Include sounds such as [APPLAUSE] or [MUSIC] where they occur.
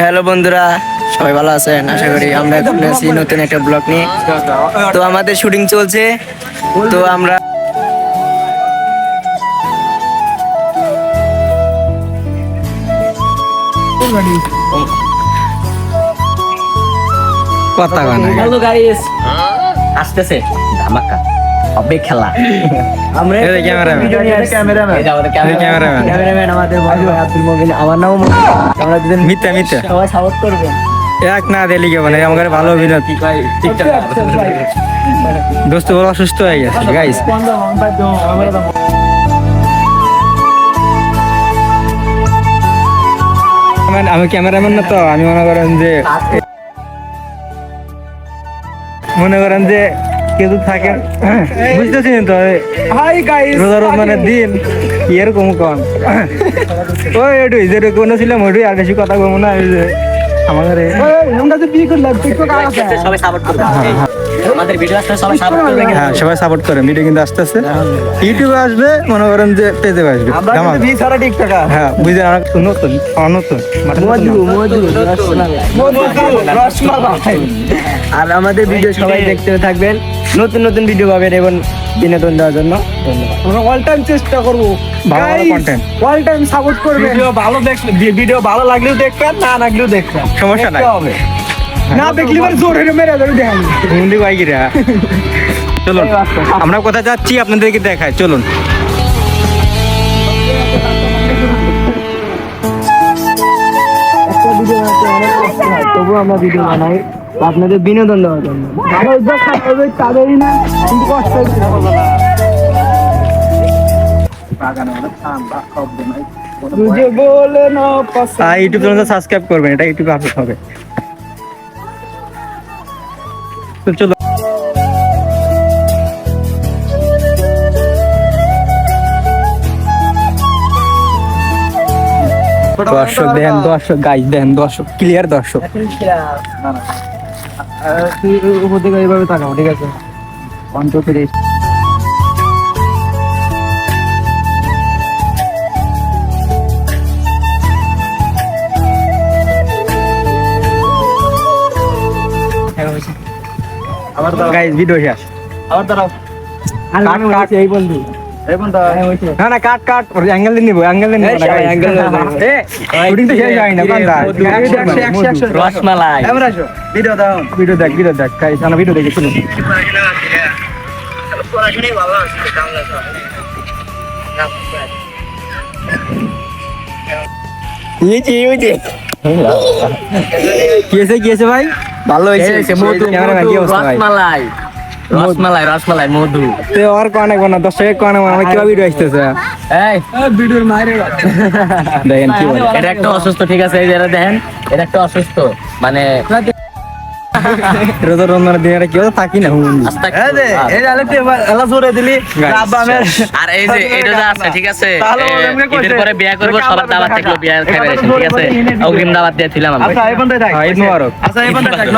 Hello বন্ধুরা সবাই ভালো আছেন? আশা করি আমরা এখন আছি নতুন একটা ব্লগ নিয়ে। তো আমাদের শুটিং চলছে। তো আমরা কথা কানা হ্যালো আসতেছে। ধামাকা। হবে খেলা। আমরা ক্যামেরাম্যান আমাদের আব্দুল আমার আমরা দুজন মিথ্যা মিথ্যা। সবাই সাপোর্ট করবেন। এক না দিলি মানে আমার ভালো অভিনয়। দোস্ত বড় অসুস্থ হয়ে গেছে গাইস আমি ক্যামেরাম্যান না তো আমি মনে করেন যে মনে করেন যে কেউ থাকেন বুঝতেছি তো হাই গাইস রোজা রমজানের দিন এরকম কম ওই যেটা কোনো ছিলাম ওইটুই আর বেশি কথা বলব না এই আমাদের সবাই সাপোর্ট করবে। আমাদের ভিডিও আসলে সবাই সাপোর্ট করবে হ্যাঁ সবাই সাপোর্ট করে ভিডিও কিন্তু আস্তে আস্তে ইউটিউবে আসবে মনে করেন যে পেজে আসবে। ধামাকা। সারা টিকটক হ্যাঁ বুঝলেন আমার নতুন আমার নতুন। মানে মধু মধু রসমালাই। আর আমাদের ভিডিও সবাই দেখতে থাকবেন। নতুন নতুন ভিডিও পাবেন এবং বিনোদন দেওয়ার জন্য ধন্যবাদ। আমরা অল টাইম চেষ্টা করব। অল টাইম সাপোর্ট করবে ভিডিও ভালো ভিডিও ভালো লাগলেও দেখবেন না লাগলেও দেখবেন। সমস্যা নাই। হবে। না দেখলে জোর মেরে [LAUGHS] বাইকিরা। চলুন আমরা কোথায় যাচ্ছি আপনাদেরকে দেখাই চলুন। হয় তবুও আমরা ভিডিও বানাই। আপনাদের বিনোদন দেওয়ার জন্য। তাদেরই না কিন্তু কষ্ট হচ্ছে বলে না। ইউটিউব চ্যানেলটা সাবস্ক্রাইব করবেন এটা ইউটিউবে আপলোড হবে। তো চলো। দর্শক দেন দর্শক গাইজ দেন দর্শক ক্লিয়ার দর্শক। তুই উপর থেকে এইভাবে তাকাও ঠিক আছে? অন্ত করে আমার তো গাইজ ভিডিও শেষ। আবার দাঁড়াও। কাট। এই বন্ধু। এই হ্যাঁ না না কাট কাট অ্যাঙ্গেল দিয়ে নিব অ্যাঙ্গেল দিয়ে নিব এই নিবো। শুটিং তো শেষ হয়নি না বান্দা রসমালাই। ক্যামেরা আসো ভিডিও দাও। ভিডিও দেখ ভিডিও দেখ গাইজ আমরা ভিডিও দেখে শুনুন। পড়াশোনাই ভালো আছে কামলা ইয়েছে ইয়েছে কি হয়েছে কি হয়েছে ভাই? ভালো হয়েছে। মধু কি অবস্থা ভাই? রসমালাই। রসমালাই রসমালাই মধু তে আর কোনে কোনে দর্শক কোনে আমার কি ভিডিও আসতেছে এই ভিডিওর মাইরে দেখেন কি বলে এটা একটা অসুস্থ ঠিক আছে এই যে এটা দেখেন এটা একটা অসুস্থ মানে রোজা দিনে থাকি না এই আলে এলা জোরে দিলি আব্বা আমার আর এই যে এটা যা আছে ঠিক আছে। পরে বিয়ে করব সবার দাওয়াত থাকল যাক। খাইবে ঠিক আছে বলে নিয়ে নিবি। অগ্রিম দাওয়াত দিয়েছিলাম আমি আচ্ছা এই বন্ধে থাক হ্যাঁ, ঈদ মোবারক। আচ্ছা এই বন্ধে থাক